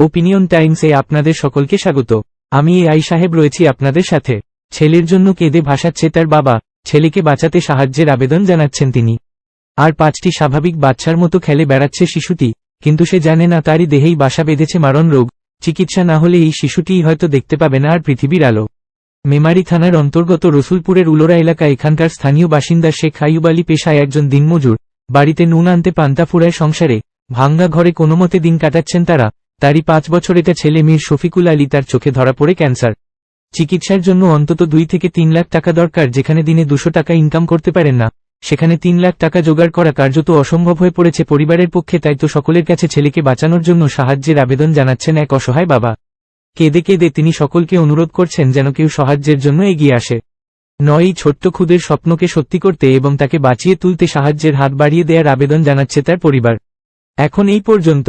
Opinion টাইমসে আপনাদের সকলকে স্বাগত। আমি এ আই সাহেব রয়েছি আপনাদের সাথে। ছেলের জন্য কেঁদে ভাসাচ্ছে তার বাবা, ছেলেকে বাঁচাতে সাহায্যের আবেদন জানাচ্ছেন তিনি। আর পাঁচটি স্বাভাবিক বাচ্চার মতো খেলে বেড়াচ্ছে শিশুটি, কিন্তু সে জানে না তারই দেহেই বাসা বেঁধেছে মারণ রোগ। চিকিৎসা না হলে এই শিশুটিই হয়তো দেখতে পাবে না আর পৃথিবীর আলো। মেমারি থানার অন্তর্গত রসুলপুরের উলোরা এলাকা এখানকার স্থানীয় বাসিন্দা শেখ আইয়ুব আলী পেশায় একজন দিনমজুর। বাড়িতে নুন আনতে পান্তা ফুরায় সংসারে, ভাঙ্গা ঘরে কোনোমতে দিন কাটাচ্ছেন তারা। তারই পাঁচ বছর এটা ছেলে মীর শফিকুল আলী তার চোখে ধরা পড়ে ক্যান্সার। চিকিৎসার জন্য অন্তত দুই থেকে তিন লাখ টাকা দরকার, যেখানে দিনে দুশো টাকা ইনকাম করতে পারেন না। সেখানে তিন লাখ টাকা জোগাড় করা কার্যত অসম্ভব হয়ে পড়েছে পরিবারের পক্ষে, তাই তো সকলের কাছে ছেলেকে বাঁচানোর জন্য সাহায্যের আবেদন জানাচ্ছেন এক অসহায় বাবা। কেঁদে কেঁদে তিনি সকলকে অনুরোধ করছেন যেন কেউ সাহায্যের জন্য এগিয়ে আসে। নয় ছোট্ট খুদের স্বপ্নকে সত্যি করতে এবং তাকে বাঁচিয়ে তুলতে সাহায্যের হাত বাড়িয়ে দেওয়ার আবেদন জানাচ্ছে তার পরিবার। এখন এই পর্যন্ত।